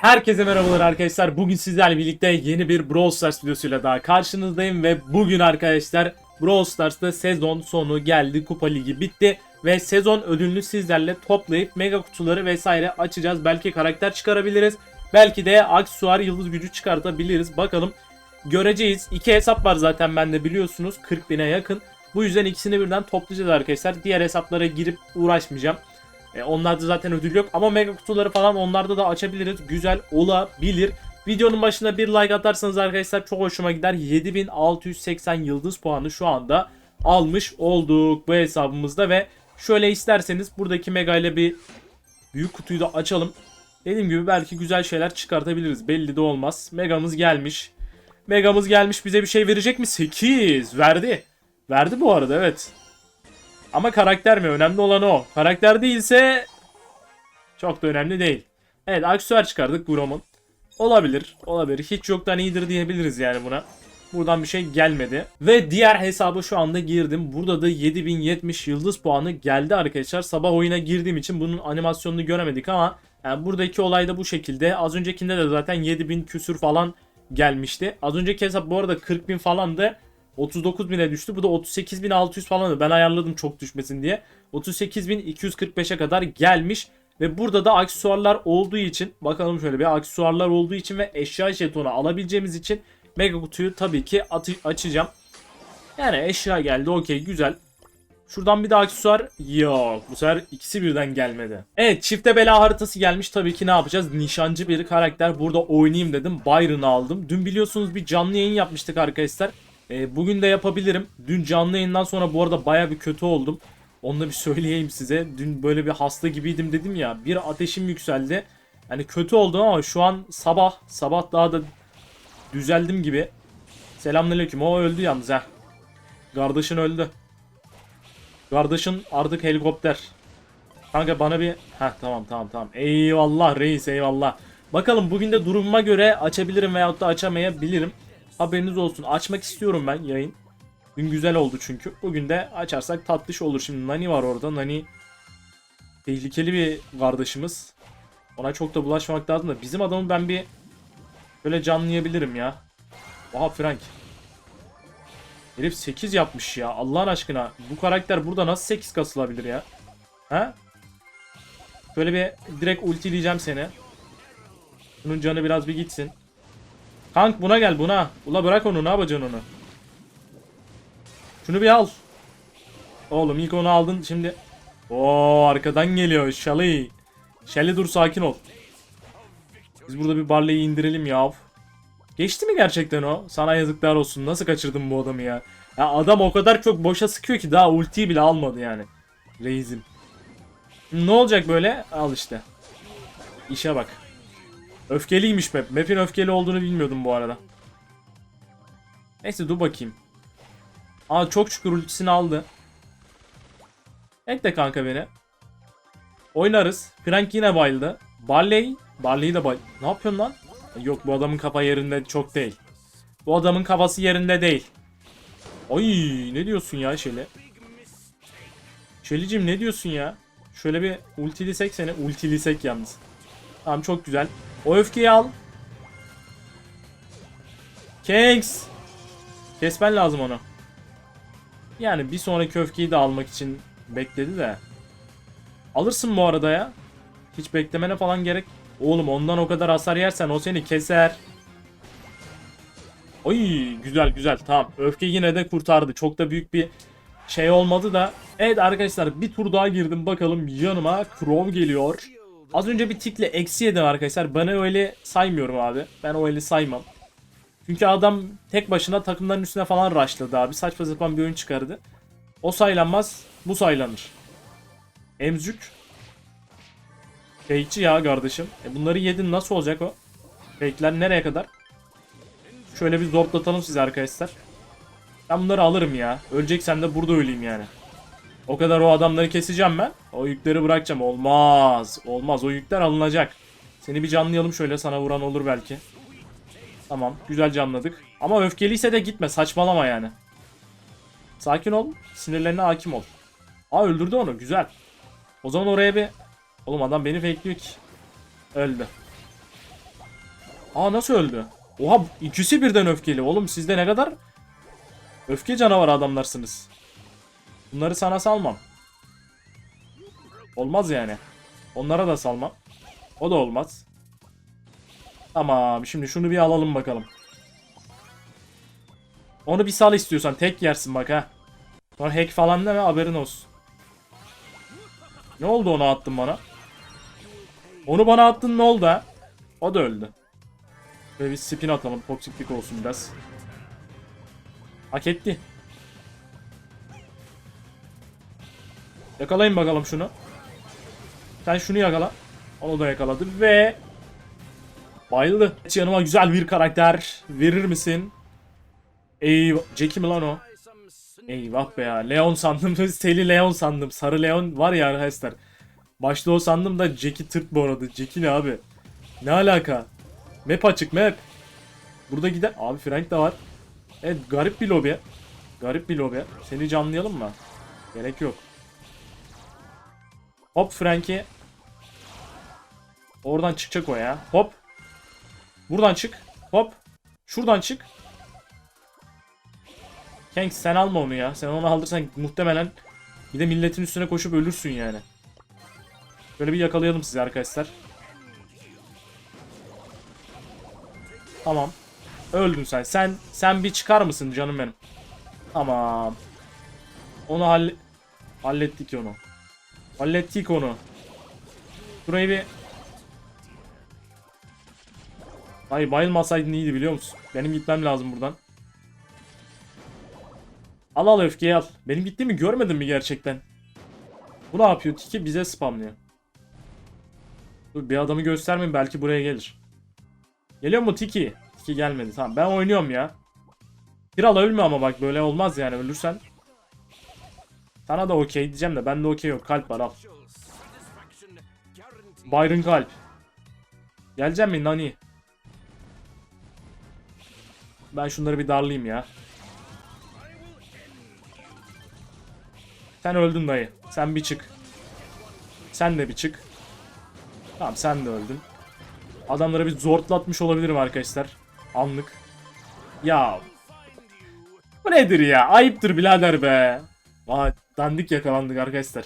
Herkese merhabalar arkadaşlar. Bugün sizlerle birlikte yeni bir Brawl Stars videosuyla daha karşınızdayım ve bugün arkadaşlar Brawl Stars'ta sezon sonu geldi. Kupa Ligi bitti ve sezon ödülünü sizlerle toplayıp mega kutuları vesaire açacağız. Belki karakter çıkarabiliriz. Belki de aksesuar yıldız gücü çıkartabiliriz. Bakalım göreceğiz. İki hesap var zaten bende biliyorsunuz. 40 bine yakın. Bu yüzden ikisini birden toplayacağız arkadaşlar. Diğer hesaplara girip uğraşmayacağım. E, onlarda zaten ödül yok ama mega kutuları falan onlarda da açabiliriz. Güzel olabilir. Videonun başına bir like atarsanız arkadaşlar çok hoşuma gider. 7680 yıldız puanı şu anda almış olduk bu hesabımızda ve şöyle isterseniz buradaki mega ile bir büyük kutuyu da açalım. Dediğim gibi belki güzel şeyler çıkartabiliriz. Belli de olmaz. Megamız gelmiş. Megamız gelmiş bize bir şey verecek mi? 8 verdi. Verdi bu arada evet. Ama karakter mi? Önemli olan o. Karakter değilse çok da önemli değil. Evet aksesuar çıkardık Grom'un. Olabilir. Olabilir. Hiç yoktan iyidir diyebiliriz yani buna. Buradan bir şey gelmedi. Ve diğer hesabı şu anda girdim. Burada da 7070 yıldız puanı geldi arkadaşlar. Sabah oyuna girdiğim için bunun animasyonunu göremedik ama yani buradaki olay da bu şekilde. Az öncekinde de zaten 7000 küsür falan gelmişti. Az önceki hesap bu arada 40.000 falandı. 39.000'e düştü. Bu da 38.600 falandı. Ben ayarladım çok düşmesin diye. 38.245'e kadar gelmiş. Ve burada da aksesuarlar olduğu için bakalım şöyle bir aksesuarlar olduğu için ve eşya jetonu alabileceğimiz için mega kutuyu tabii ki açacağım. Yani eşya geldi okey güzel. Şuradan bir de aksesuar yok. Bu sefer ikisi birden gelmedi. Evet çifte bela haritası gelmiş. Tabii ki ne yapacağız? Nişancı bir karakter. Burada oynayayım dedim. Byron'ı aldım. Dün biliyorsunuz bir canlı yayın yapmıştık arkadaşlar. Ee, bugün de yapabilirim. Dün canlı yayından sonra bu arada baya bir kötü oldum. Onu da bir söyleyeyim size. Dün böyle bir hasta gibiydim dedim ya. Bir ateşim yükseldi. Yani kötü oldum ama şu an sabah sabah daha da düzeldim gibi. Selamünaleyküm. O öldü yalnız ha. Kardeşin öldü. Kardeşin artık helikopter. Kanka bana bir... Heh tamam tamam tamam. Eyvallah reis eyvallah. Bakalım bugün de durumuma göre açabilirim veyahut da açamayabilirim. Haberiniz olsun. Açmak istiyorum ben yayın. Dün güzel oldu çünkü. Bugün de açarsak tatlış olur. Şimdi Nani var orada. Nani tehlikeli bir kardeşimiz. Ona çok da bulaşmamak lazım da. Bizim adamı ben bir böyle canlayabilirim ya. Oha Frank. Herif 8 yapmış ya. Allah'ın aşkına. Bu karakter burada nasıl 8 kasılabilir ya? Ha? Şöyle bir direkt ultileyeceğim seni. Bunun canı biraz bir gitsin. Kank buna gel buna. Ula bırak onu ne yapacaksın onu? Şunu bir al. Oğlum ilk onu aldın şimdi. Oo arkadan geliyor Shelly. Shelly dur sakin ol. Biz burada bir Barley'i indirelim ya. Geçti mi gerçekten o? Sana yazıklar olsun. Nasıl kaçırdın bu adamı ya? Ya adam o kadar çok boşa sıkıyor ki daha ultiyi bile almadı yani. Reis'im. Ne olacak böyle? Al işte. İşe bak. Öfkeliymiş map. Map'in öfkeli olduğunu bilmiyordum bu arada. Neyse dur bakayım. Aa çok şükür ultisini aldı. Ekle kanka beni. Oynarız. Frank yine bayıldı. Barley. Barley'i de bay... Ne yapıyorsun lan? Yok bu adamın kafa yerinde çok değil. Bu adamın kafası yerinde değil. Oy ne diyorsun ya Şeli? Şelicim ne diyorsun ya? Şöyle bir ultilisek seni. Ultilisek yalnız. Tamam çok güzel. O öfkeyi al. Kings. Kesmen lazım onu. Yani bir sonraki öfkeyi de almak için bekledi de. Alırsın bu arada ya. Hiç beklemene falan gerek. Oğlum ondan o kadar hasar yersen o seni keser. Oy güzel güzel tamam. Öfke yine de kurtardı. Çok da büyük bir şey olmadı da. Evet arkadaşlar bir tur daha girdim. Bakalım yanıma Crow geliyor. Az önce bir tikle eksi yedim arkadaşlar. Ben öyle saymıyorum abi. Ben öyle saymam. Çünkü adam tek başına takımların üstüne falan rushladı abi. Saçma sapan bir oyun çıkardı. O saylanmaz. Bu saylanır. Emzük. Fake'ci ya kardeşim. E bunları yedin nasıl olacak o? Fake'ler nereye kadar? Şöyle bir zorlatalım size arkadaşlar. Ben bunları alırım ya. Öleceksen de burada öleyim yani. O kadar o adamları keseceğim ben. O yükleri bırakacağım. Olmaz. Olmaz. O yükler alınacak. Seni bir canlayalım şöyle. Sana vuran olur belki. Tamam. Güzel canladık. Ama öfkeliyse de gitme. Saçmalama yani. Sakin ol. Sinirlerine hakim ol. Aa öldürdü onu. Güzel. O zaman oraya bir... Oğlum adam beni fakeliyor ki. Öldü. Aa nasıl öldü? Oha ikisi birden öfkeli. Oğlum sizde ne kadar öfke canavarı adamlarsınız. Bunları sana salmam. Olmaz yani. Onlara da salmam. O da olmaz. Tamam şimdi şunu bir alalım bakalım. Onu bir sal istiyorsan tek yersin bak ha. Sonra hack falan deme haberin olsun. Ne oldu onu attın bana? Onu bana attın ne oldu ha? O da öldü. Ve bir spin atalım toksiklik olsun biraz. Hak etti. Yakalayın bakalım şunu. Sen şunu yakala. Onu da yakaladı ve bayıldı. Yanıma güzel bir karakter verir misin? Eyvah. Jackie mi lan o? Eyvah be ya. Leon sandım. Seli Leon sandım. Sarı Leon var ya arkadaşlar. Başta o sandım da Jackie tırt bu arada. Jackie ne abi? Ne alaka? Map açık map. Burada gider. Abi Frank de var. Evet garip bir lobi. Garip bir lobi. Seni canlayalım mı? Gerek yok. Hop Frank'i. Oradan çıkacak o ya. Hop. Buradan çık. Hop. Şuradan çık. Kanks sen alma onu ya. Sen onu aldırsan muhtemelen bir de milletin üstüne koşup ölürsün yani. Böyle bir yakalayalım sizi arkadaşlar. Tamam. Öldün sen. Sen sen bir çıkar mısın canım benim? Tamam. Onu halle hallettik onu. Hallettik onu. Burayı bir Ay bayılmasaydın iyiydi biliyor musun? Benim gitmem lazım buradan. Al al öfkeyi al. Benim gittiğimi görmedin mi gerçekten? Bu ne yapıyor? Tiki bize spamlıyor. Dur bir adamı göstermeyin belki buraya gelir. Geliyor mu Tiki? Tiki gelmedi. Tamam ben oynuyorum ya. Kral ölme ama bak böyle olmaz yani ölürsen. Sana da okey diyeceğim de bende okey yok. Kalp var al. Byron kalp. Geleceğim mi Nani? Ben şunları bir darlayayım ya. Sen öldün dayı. Sen bir çık. Sen de bir çık. Tamam sen de öldün. Adamları bir zortlatmış olabilirim arkadaşlar. Anlık. Ya. Bu nedir ya? Ayıptır birader be. Vay dandik yakalandık arkadaşlar.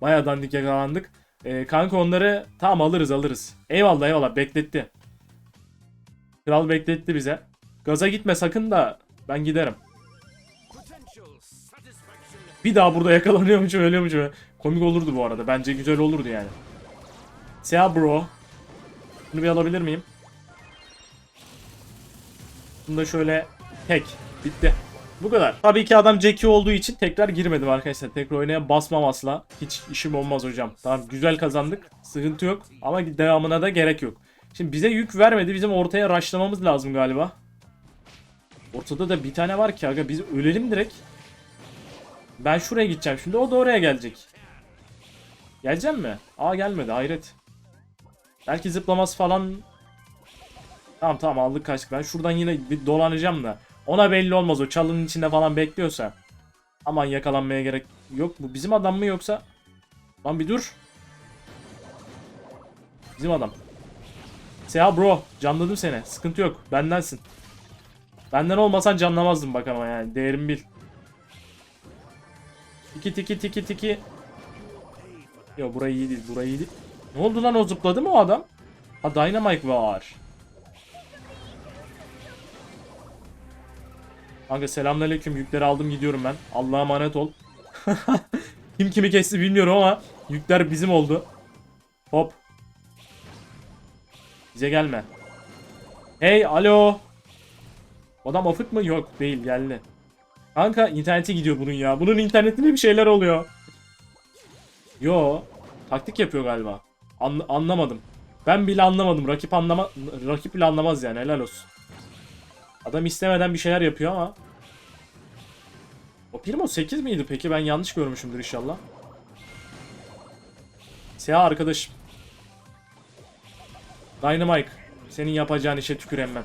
Baya dandik yakalandık. Ee, kanka onları tamam alırız alırız. Eyvallah eyvallah bekletti. Kral bekletti bize. Gaza gitme sakın da ben giderim. Bir daha burada yakalanıyormuş ölüyormuş. Komik olurdu bu arada. Bence güzel olurdu yani. Seha bro. Bunu bir alabilir miyim? Bunu da şöyle tek. Bitti. Bu kadar. Tabii ki adam Jackie olduğu için tekrar girmedim arkadaşlar. Tekrar oynaya basmam asla. Hiç işim olmaz hocam. Tamam güzel kazandık. Sıkıntı yok. Ama devamına da gerek yok. Şimdi bize yük vermedi. Bizim ortaya raşlamamız lazım galiba. Ortada da bir tane var ki aga. Biz ölelim direkt. Ben şuraya gideceğim şimdi. O da oraya gelecek. Geleceğim mi? Aa gelmedi. Hayret. Belki zıplaması falan. Tamam tamam aldık kaçtık. Ben şuradan yine bir dolanacağım da. Ona belli olmaz o çalının içinde falan bekliyorsa. Aman yakalanmaya gerek yok. Bu bizim adam mı yoksa? Lan bir dur. Bizim adam. Seha bro canladım seni. Sıkıntı yok. Bendensin. Benden olmasan canlamazdım bak ama yani. Değerimi bil. Tiki tiki tiki tiki. Yo burayı iyi değil. Burayı iyi değil. Ne oldu lan o zıpladı mı o adam? Ha Dynamite var. Kanka selamünaleyküm yükleri aldım gidiyorum ben. Allah'a emanet ol. Kim kimi kesti bilmiyorum ama yükler bizim oldu. Hop. Bize gelme. Hey alo. Adam afık mı? Yok değil geldi. Kanka interneti gidiyor bunun ya. Bunun internetinde bir şeyler oluyor. Yo. Taktik yapıyor galiba. An- anlamadım. Ben bile anlamadım. Rakip anlama rakip bile anlamaz yani helal olsun. Adam istemeden bir şeyler yapıyor ama. O Primo 8 miydi peki? Ben yanlış görmüşümdür inşallah. Siyah arkadaşım. Dynamite. Senin yapacağın işe tükürem ben.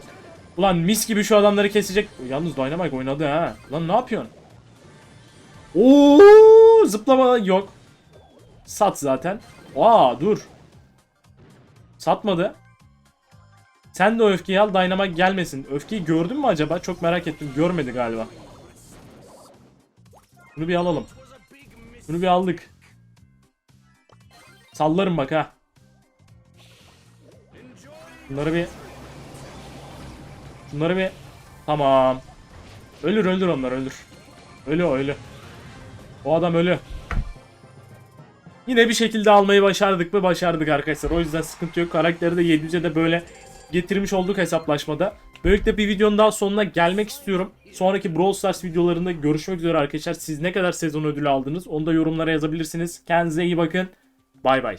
Ulan mis gibi şu adamları kesecek. Yalnız Dynamite oynadı ha. Lan ne yapıyorsun? Oo zıplama yok. Sat zaten. Aa dur. Satmadı. Sen de o öfkeyi al Dynamite gelmesin. Öfkeyi gördün mü acaba? Çok merak ettim. Görmedi galiba. Bunu bir alalım. Bunu bir aldık. Sallarım bak ha. Bunları bir... Bunları bir... Tamam. Ölür öldür onlar ölür. Ölü o ölü. O adam ölü. Yine bir şekilde almayı başardık mı? Başardık arkadaşlar. O yüzden sıkıntı yok. Karakteri de 700'e de böyle getirmiş olduk hesaplaşmada. Böylelikle bir videonun daha sonuna gelmek istiyorum. Sonraki Brawl Stars videolarında görüşmek üzere arkadaşlar. Siz ne kadar sezon ödülü aldınız onu da yorumlara yazabilirsiniz. Kendinize iyi bakın. Bay bay.